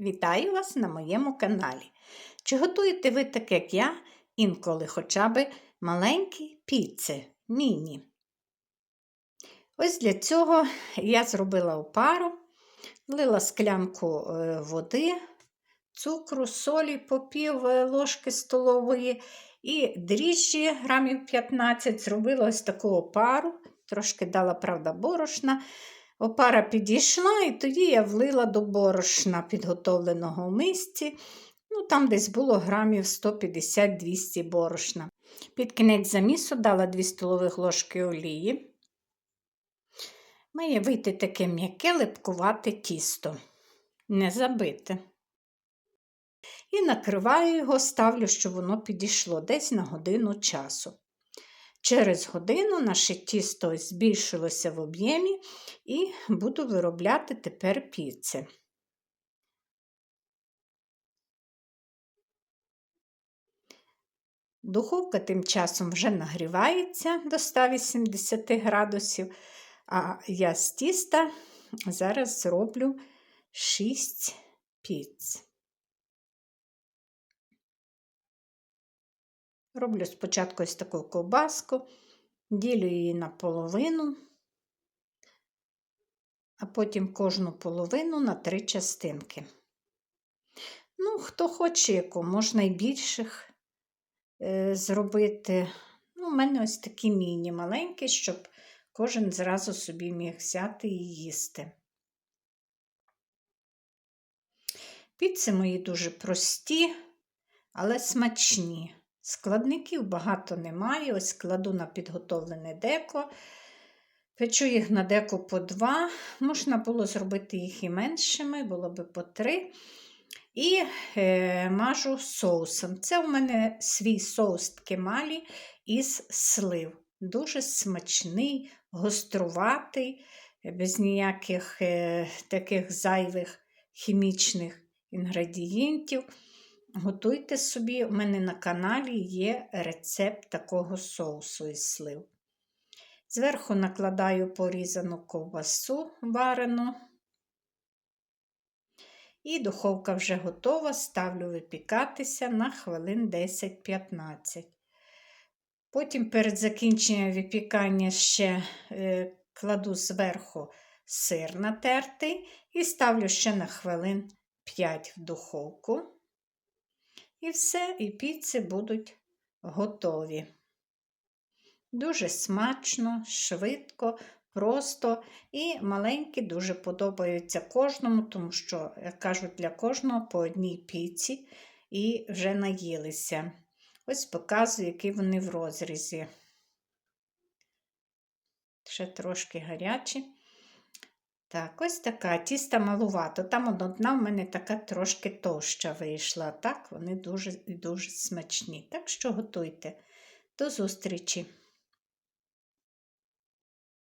Вітаю вас на моєму каналі. Чи готуєте ви так, як я, інколи хоча б маленькі піци, міні? Ось для цього я зробила опару, влила склянку е, води, цукру, солі по пів е, ложки столової і дріжджі грамів 15 зробила ось таку опару, трошки дала, правда, борошна. Опара підійшла, і тоді я влила до борошна, підготовленого в мисці. Ну, Там десь було грамів 150-200 борошна. Під кінець замісу дала 2 столових ложки олії. Має вийти таке м'яке липкувате тісто, не забите. І накриваю його, ставлю, щоб воно підійшло десь на годину часу. Через годину наше тісто збільшилося в об'ємі і буду виробляти тепер піци. Духовка тим часом вже нагрівається до 180 градусів, а я з тіста зараз зроблю 6 піц. Роблю спочатку ось таку ковбаску, ділю її на половину, а потім кожну половину на три частинки. Ну, хто хоче яку, можна і більших е, зробити. Ну, У мене ось такі міні маленькі, щоб кожен зразу собі міг взяти і їсти. Піци мої дуже прості, але смачні. Складників багато немає. Ось кладу на підготовлене деко. Печу їх на деко по два. Можна було зробити їх і меншими, було би по три. І е, мажу соусом. Це у мене свій соус ткемалі із слив. Дуже смачний, гоструватий, без ніяких е, таких зайвих хімічних інгредієнтів. Готуйте собі, у мене на каналі є рецепт такого соусу із слив. Зверху накладаю порізану ковбасу варену. І духовка вже готова, ставлю випікатися на хвилин 10-15. Потім перед закінченням випікання ще е, кладу зверху сир натертий і ставлю ще на хвилин 5 в духовку. І все, і піци будуть готові. Дуже смачно, швидко, просто і маленькі дуже подобаються кожному, тому що, як кажуть, для кожного по одній піці і вже наїлися. Ось показую, які вони в розрізі. Ще трошки гарячі. Так, ось така тіста малувато. Там одна в мене така трошки товща вийшла. Так, вони дуже дуже смачні. Так що готуйте. До зустрічі!